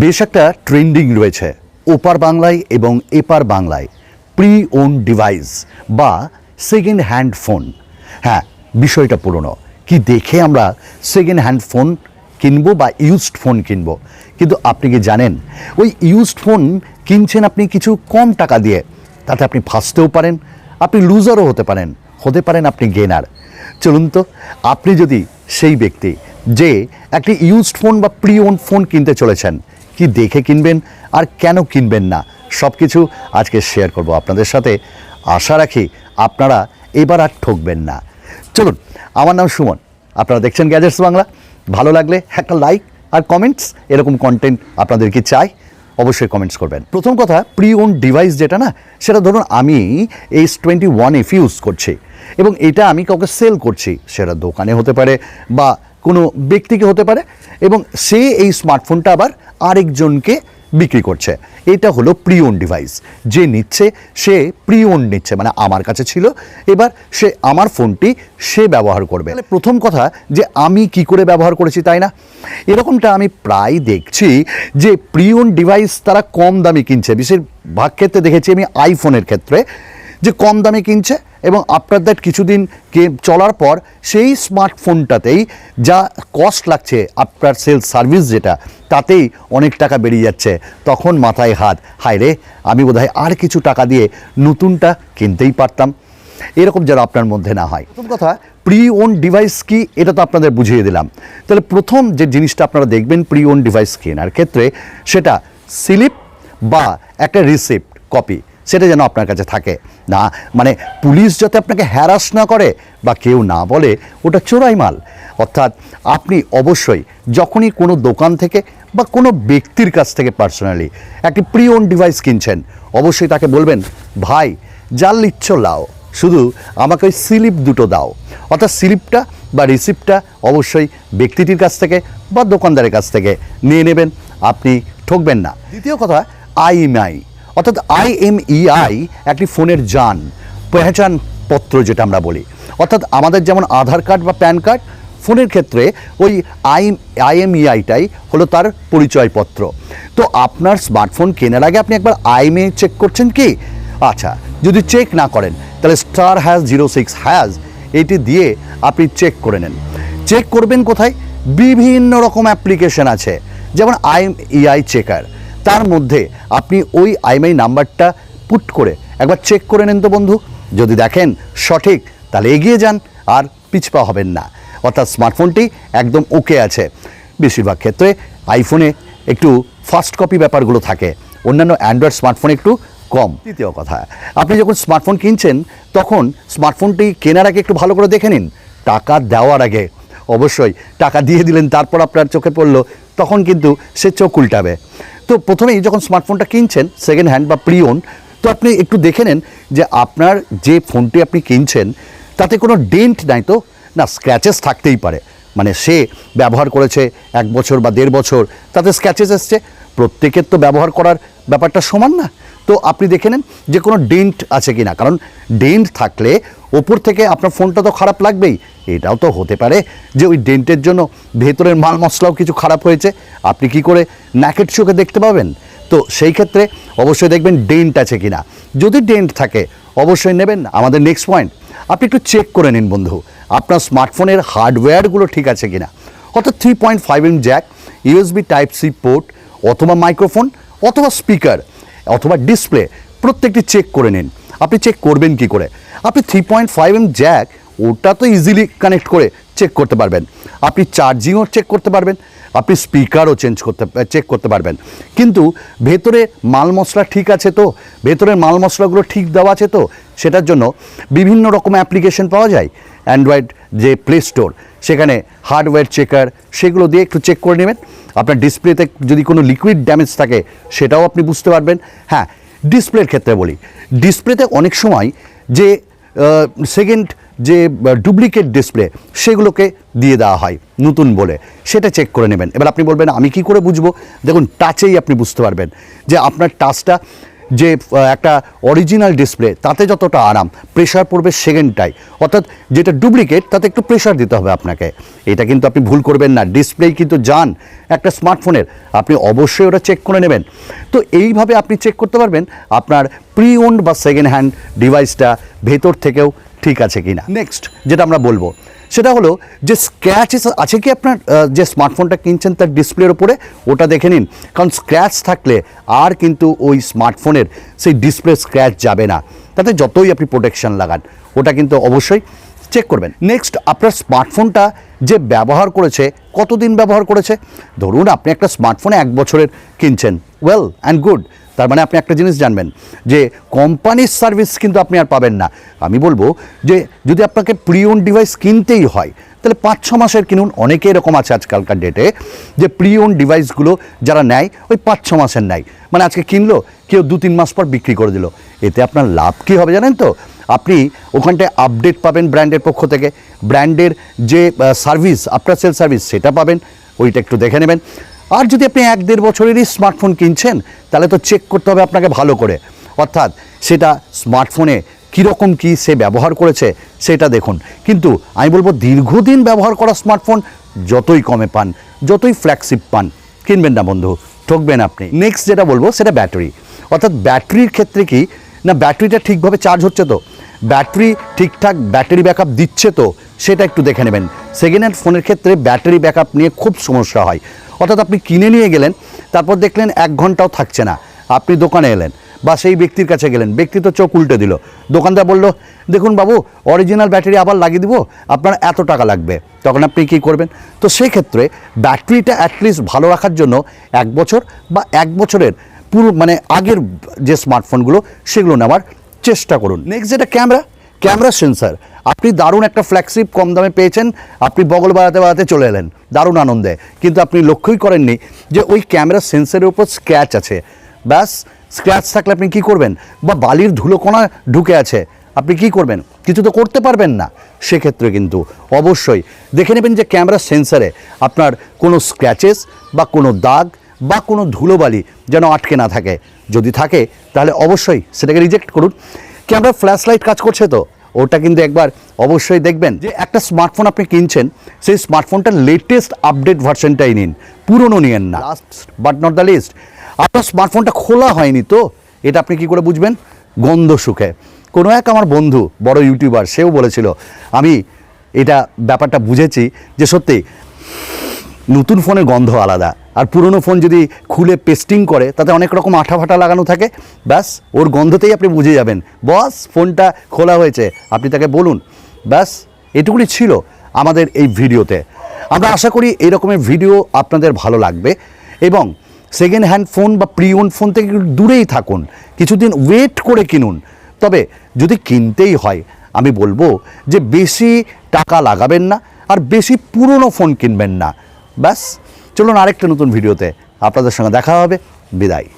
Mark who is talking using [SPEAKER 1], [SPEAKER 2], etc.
[SPEAKER 1] বেশ একটা ট্রেন্ডিং রয়েছে। ওপার বাংলায় এবং এপার বাংলায়। প্রি ওন ডিভাইস বা সেকেন্ড হ্যান্ড ফোন হ্যাঁ বিষয়টা পুরনো। কি দেখে আমরা সেকেন্ড হ্যান্ড ফোন কিনবো বা ইউজড ফোন কিনবো? কিন্তু আপনি কি জানেন, ওই ইউজড ফোন কিনছেন আপনি কিছু কম টাকা দিয়ে। তাতে আপনি ফাঁসতেও পারেন, আপনি লুজারও হতে পারেন। হতে পারেন আপনি গেনার চলুন তো, আপনি যদি সেই ব্যক্তি যে একটি ইউজড ফোন বা প্রি ওন ফোন কিনতে চলেছেন কি দেখে কিনবেন আর কেন কিনবেন না সব কিছু আজকে শেয়ার করব আপনাদের সাথে। আশা রাখি আপনারা এবার আর ঠকবেন না। চলুন, আমার নাম সুমন। আপনারা দেখছেন গ্যাজেটস বাংলা ভালো লাগলে একটা লাইক আর কমেন্টস এরকম কন্টেন্ট আপনাদের কি চাই, অবশ্যই কমেন্টস করবেন। প্রথম কথা প্রি ওন ডিভাইস যেটা না, সেটা ধরুন আমি H twenty one F use করছি এবং এটা আমি কাউকে সেল করছি। সেটা দোকানে হতে পারে বা কোনো ব্যক্তিকে হতে পারে এবং সে এই স্মার্টফোনটা আবার আরেকজনকে বিক্রি করছে। এটা হলো প্রি ওন ডিভাইস যে নিচ্ছে, সে প্রি ওন নিচ্ছে মানে আমার কাছে ছিল। এবার সে আমার ফোনটি সে ব্যবহার করবে। প্রথম কথা যে আমি কি করে ব্যবহার করেছি, তাই না? এরকমটা আমি প্রায় দেখছি যে প্রি ওন ডিভাইস তারা কম দামে কিনছে। বেশিরভাগ ক্ষেত্রে দেখেছি আমি আইফোনের ক্ষেত্রে। যে কম দামে কিনছে এবং আফটার দ্যাট কিছুদিন চলার পর সেই স্মার্টফোনটাতেই যা কস্ট লাগছে আফটার সেল সার্ভিস যেটা, তাতেই অনেক টাকা বেরিয়ে যাচ্ছে। তখন মাথায় হাত হায় রে আমি বোধহয় আর কিছু টাকা দিয়ে নতুনটা কিনতেই পারতাম। এরকম যেন আপনার মধ্যে না হয়। প্রথম কথা প্রি ওন ডিভাইস কি? এটা তো আপনাদের বুঝিয়ে দিলাম। তাহলে প্রথম যে জিনিসটা আপনারা দেখবেন প্রি ওন ডিভাইস কেনার ক্ষেত্রে, সেটা স্লিপ বা একটা রিসিপ্ট কপি সেটা যেন আপনার কাছে থাকে। না মানে পুলিশ যাতে আপনাকে হ্যারাস না করে বা কেউ না বলে, ওটা চোরাই মাল। অর্থাৎ আপনি অবশ্যই যখনই কোনো দোকান থেকে বা কোনো ব্যক্তির কাছ থেকে পার্সোনালি একটি প্রি ওন ডিভাইস কিনছেন, অবশ্যই তাকে বলবেন, ভাই, যার লিচ্ছ লাও। শুধু আমাকে ওই স্লিপ দুটো দাও। অর্থাৎ স্লিপটা বা রিসিপ্টটা অবশ্যই ব্যক্তিটির কাছ থেকে বা দোকানদারের কাছ থেকে নিয়ে নেবেন। আপনি ঠকবেন না। দ্বিতীয় কথা আইএমআই অর্থাৎ আইএমইআই একটি ফোনের যান, পেহচান পত্র যেটা আমরা বলি। অর্থাৎ আমাদের যেমন আধার কার্ড বা প্যান কার্ড, ফোনের ক্ষেত্রে ওই আই আইএমইআইটাই হলো তার পরিচয়পত্র। তো আপনার স্মার্টফোন কেনার আগে আপনি একবার আইএমএ চেক করছেন কি? আচ্ছা যদি চেক না করেন, তাহলে star hash zero six hash eighty দিয়ে আপনি চেক করে নেন। চেক করবেন কোথায়? বিভিন্ন রকম অ্যাপ্লিকেশন আছে। যেমন আইএমইআই চেকার তার মধ্যে আপনি ওই আইএমআই নাম্বারটা পুট করে একবার চেক করে নেন তো বন্ধু। যদি দেখেন সঠিক, তাহলে এগিয়ে যান, আর পিছপা হবেন না। অর্থাৎ স্মার্টফোনটি একদম ওকে আছে। বেশিরভাগ ক্ষেত্রে আইফোনে একটু ফাস্ট কপি ব্যাপারগুলো থাকে। অন্যান্য অ্যান্ড্রয়েড স্মার্টফোন একটু কম। তৃতীয় কথা, আপনি যখন স্মার্টফোন কিনছেন, তখন স্মার্টফোনটি কেনার আগে একটু ভালো করে দেখে নিন। টাকা দেওয়ার আগে। অবশ্যই টাকা দিয়ে দিলেন, তারপর আপনার চোখে পড়ল তখন কিন্তু সে চোখ উল্টাবে। তো প্রথমেই যখন স্মার্টফোনটা কিনছেন সেকেন্ড হ্যান্ড বা প্রি ওন তো আপনি একটু দেখে নেন যে আপনার যে ফোনটি আপনি কিনছেন, তাতে কোনো ডেন্ট নাই তো? না স্ক্র্যাচেস থাকতেই পারে। মানে সে ব্যবহার করেছে এক বছর বা দেড় বছর, তাতে স্ক্র্যাচেস এসছে। প্রত্যেকের তো ব্যবহার করার ব্যাপারটা সমান না। তো আপনি দেখে নেন যে কোনো ডেন্ট আছে কি না। কারণ ডেন্ট থাকলে ওপর থেকে আপনার ফোনটা তো খারাপ লাগবেই। এটাও তো হতে পারে যে ওই ডেন্টের জন্য ভেতরের মাল মশলাও কিছু খারাপ হয়েছে। আপনি কি করে ন্যাকেট চোখে দেখতে পাবেন? তো সেই ক্ষেত্রে অবশ্যই দেখবেন ডেন্ট আছে কি না। যদি ডেন্ট থাকে, অবশ্যই নেবেন। আমাদের নেক্সট পয়েন্ট, আপনি একটু চেক করে নিন বন্ধু, আপনার স্মার্টফোনের হার্ডওয়্যারগুলো ঠিক আছে কি না? অর্থাৎ three point five M jack USB type C port অথবা মাইক্রোফোন অথবা স্পিকার অথবা ডিসপ্লে প্রত্যেকটি চেক করে নিন। আপনি চেক করবেন কি করে? আপনি three point five M jack ওটা তো ইজিলি কানেক্ট করে চেক করতে পারবেন। আপনি চার্জিংও চেক করতে পারবেন, আপনি স্পিকারও চেঞ্জ করতে চেক করতে পারবেন। কিন্তু ভেতরে মাল মশলা ঠিক আছে তো? ভেতরের মাল মশলাগুলো ঠিক দেওয়া আছে তো? সেটার জন্য বিভিন্ন রকম অ্যাপ্লিকেশন পাওয়া যায়। অ্যান্ড্রয়েড যে প্লে স্টোর সেখানে হার্ডওয়্যার চেকার সেগুলো দিয়ে একটু চেক করে নেবেন। আপনার ডিসপ্লেতে যদি কোনো লিকুইড ড্যামেজ থাকে, সেটাও আপনি বুঝতে পারবেন। হ্যাঁ ডিসপ্লের ক্ষেত্রে বলি। ডিসপ্লেতে অনেক সময় যে সেকেন্ড যে ডুপ্লিকেট ডিসপ্লে সেগুলোকে দিয়ে দেওয়া হয়, নতুন বলে। সেটা চেক করে নেবেন। এবার আপনি বলবেন, আমি কি করে বুঝব? দেখুন টাচেই আপনি বুঝতে পারবেন যে আপনার টাচটা যে একটা অরিজিনাল ডিসপ্লে তাতে যতটা আরাম প্রেশার পড়বে সেকেন্ডটাই। অর্থাৎ যেটা ডুপ্লিকেট তাতে একটু প্রেশার দিতে হবে আপনাকে। এটা কিন্তু আপনি ভুল করবেন না। ডিসপ্লে কিন্তু যান একটা স্মার্টফোনের আপনি অবশ্যই ওটা চেক করে নেবেন। তো এইভাবে আপনি চেক করতে পারবেন, আপনার প্রি ওন্ড বা সেকেন্ড হ্যান্ড ডিভাইসটা ভেতর থেকেও ঠিক আছে কিনা। নেক্সট যেটা আমরা বলব। সেটা হলো যে স্ক্র্যাচেস আছে কি আপনার যে স্মার্টফোনটা কিনছেন তার ডিসপ্লের ওপরে ওটা দেখে নিন। কারণ স্ক্র্যাচ থাকলে আর কিন্তু ওই স্মার্টফোনের সেই ডিসপ্লে স্ক্র্যাচ যাবে না। তাতে যতই আপনি প্রোটেকশন লাগান ওটা কিন্তু অবশ্যই চেক করবেন। নেক্সট আপনার স্মার্টফোনটা যে ব্যবহার করেছে কতদিন ব্যবহার করেছে? ধরুন আপনি একটা স্মার্টফোনে এক বছরের কিনছেন। ওয়েল অ্যান্ড গুড তার মানে আপনি একটা জিনিস জানবেন, যে কোম্পানির সার্ভিস কিন্তু আপনি আর পাবেন না। আমি বলব যে যদি আপনাকে প্রিয়ন ডিভাইস কিনতেই হয়, তাহলে পাঁচ ছ মাসের কিনুন, অনেকে এরকম আছে আজকালকার ডেটে যে প্রিয়ন ডিভাইসগুলো যারা নেয়, ওই পাঁচ ছ মাসের নেয়। মানে আজকে কিনলো, কেউ দু তিন মাস পর বিক্রি করে দিল। এতে আপনার লাভ কী হবে জানেন তো? আপনি ওখানটায় আপডেট পাবেন ব্র্যান্ডের পক্ষ থেকে। ব্র্যান্ডের যে সার্ভিস আফটার সেল সার্ভিস সেটা পাবেন। ওইটা একটু দেখে নেবেন। আর যদি আপনি এক দেড় বছরেরই স্মার্টফোন কিনছেন, তাহলে তো চেক করতে হবে আপনাকে ভালো করে। অর্থাৎ সেটা স্মার্টফোনে কীরকম কী সে ব্যবহার করেছে, সেটা দেখুন। কিন্তু আমি বলব দীর্ঘদিন ব্যবহার করা স্মার্টফোন যতই কমে পান, যতই ফ্ল্যাগশিপ পান, কিনবেন না বন্ধু, ঠকবেন আপনি। নেক্সট যেটা বলব, সেটা ব্যাটারি অর্থাৎ ব্যাটারির ক্ষেত্রে কি, না ব্যাটারিটা ঠিকভাবে চার্জ হচ্ছে তো? ব্যাটারি ঠিকঠাক ব্যাটারি ব্যাকআপ দিচ্ছে তো, সেটা একটু দেখে নেবেন। সেকেন্ড হ্যান্ড ফোনের ক্ষেত্রে ব্যাটারি ব্যাকআপ নিয়ে খুব সমস্যা হয়। অর্থাৎ আপনি কিনে নিয়ে গেলেন, তারপর দেখলেন এক ঘন্টাও থাকছে না। আপনি দোকানে এলেন বা সেই ব্যক্তির কাছে গেলেন, ব্যক্তি তো চোখ উল্টে দিল। দোকানদার বলল, দেখুন বাবু অরিজিনাল ব্যাটারি আবার লাগিয়ে দিব, আপনার এত টাকা লাগবে। তখন আপনি কী করবেন? তো সেই ক্ষেত্রে ব্যাটারিটা অ্যাটলিস্ট ভালো রাখার জন্য এক বছর বা এক বছরের পুরো মানে আগের যে স্মার্টফোনগুলো সেগুলো নেওয়ার চেষ্টা করুন। নেক্সট যেটা ক্যামেরা ক্যামেরা সেন্সার আপনি দারুণ একটা ফ্ল্যাগশিপ কম দামে পেয়েছেন, আপনি বগল বাড়াতে বাড়াতে চলে এলেন। দারুণ আনন্দে। কিন্তু আপনি লক্ষ্যই করেননি যে ওই ক্যামেরা সেন্সারের উপর স্ক্র্যাচ আছে। ব্যাস স্ক্র্যাচ থাকলে আপনি কি করবেন? বা বালির ধুলোকণা ঢুকে আছে। আপনি কি করবেন? কিছু তো করতে পারবেন না। সেক্ষেত্রে কিন্তু অবশ্যই দেখে নেবেন যে ক্যামেরা সেন্সারে আপনার কোনো স্ক্র্যাচেস বা কোনো দাগ বা কোনো ধুলোবালি যেন আটকে না থাকে। যদি থাকে, তাহলে অবশ্যই সেটাকে রিজেক্ট করুন। ক্যামেরা ফ্ল্যাশ লাইট কাজ করছে তো? ওটা কিন্তু একবার অবশ্যই দেখবেন যে একটা স্মার্টফোন আপনি কিনছেন, সেই স্মার্টফোনটার লেটেস্ট আপডেট ভার্সনটাই নিন। পুরনো নিয়েন না। Last but not the least আপনার স্মার্টফোনটা খোলা হয়নি তো, এটা আপনি কি করে বুঝবেন? গন্ধ সুখে কোনো এক আমার বন্ধু, বড় ইউটিউবার, সেও বলেছিল, আমি এটা ব্যাপারটা বুঝেছি যে সত্যি নতুন ফোনের গন্ধ আলাদা। আর পুরনো ফোন যদি খুলে পেস্টিং করে, তাতে অনেক রকম আঠা ফাটা লাগানো থাকে। ব্যাস, ওর গন্ধতেই আপনি বুঝে যাবেন। বস, ফোনটা খোলা হয়েছে, আপনি তাকে বলুন। ব্যাস, এটুকুনি ছিল আমাদের এই ভিডিওতে। আমরা আশা করি এই রকমের ভিডিও আপনাদের ভালো লাগবে। এবং সেকেন্ড হ্যান্ড ফোন বা প্রি ওন ফোন থেকে দূরেই থাকুন। কিছুদিন ওয়েট করে কিনুন। তবে যদি কিনতেই হয়, আমি বলব যে বেশি টাকা লাগাবেন না, আর বেশি পুরনো ফোন কিনবেন না। ব্যাস চলুন আরেকটা নতুন ভিডিওতে আপনাদের সঙ্গে দেখা হবে। বিদায়।